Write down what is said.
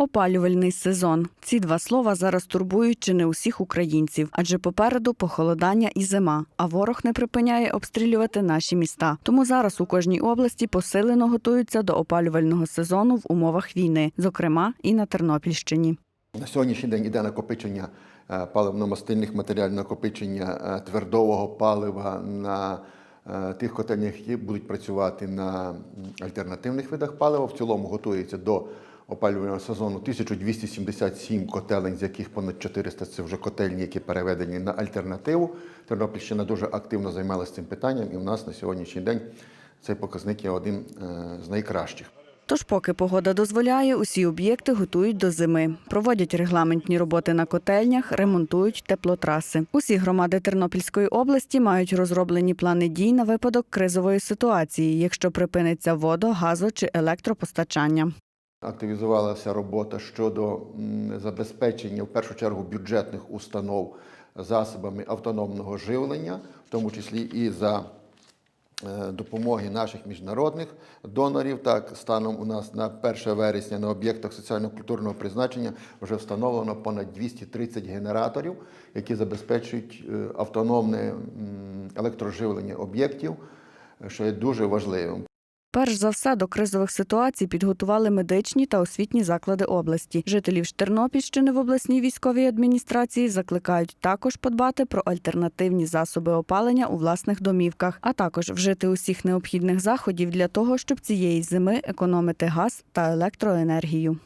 Опалювальний сезон. Ці два слова зараз турбують чи не усіх українців, адже попереду похолодання і зима, а ворог не припиняє обстрілювати наші міста. Тому зараз у кожній області посилено готуються до опалювального сезону в умовах війни, зокрема і на Тернопільщині. На сьогоднішній день іде накопичення е, паливно-мастильних матеріалів, накопичення е, твердового палива на е, тих котельнях, які будуть працювати на альтернативних видах палива. В цілому готується до опалювального сезону 1277 котелень, з яких понад 400 – це вже котельні, які переведені на альтернативу. Тернопільщина дуже активно займалася цим питанням, і в нас на сьогоднішній день цей показник є один е, з найкращих. Тож, поки погода дозволяє, усі об'єкти готують до зими. Проводять регламентні роботи на котельнях, ремонтують теплотраси. Усі громади Тернопільської області мають розроблені плани дій на випадок кризової ситуації, якщо припиниться водо, газо чи електропостачання. Активізувалася робота щодо забезпечення, в першу чергу, бюджетних установ засобами автономного живлення, в тому числі і за е, допомоги наших міжнародних донорів. Так, станом у нас на 1 вересня на об'єктах соціально-культурного призначення вже встановлено понад 230 генераторів, які забезпечують е, автономне електроживлення об'єктів, що є дуже важливим. Перш за все до кризових ситуацій підготували медичні та освітні заклади області. Жителів Тернопільщини в обласній військовій адміністрації закликають також подбати про альтернативні засоби опалення у власних домівках, а також вжити усіх необхідних заходів для того, щоб цієї зими економити газ та електроенергію.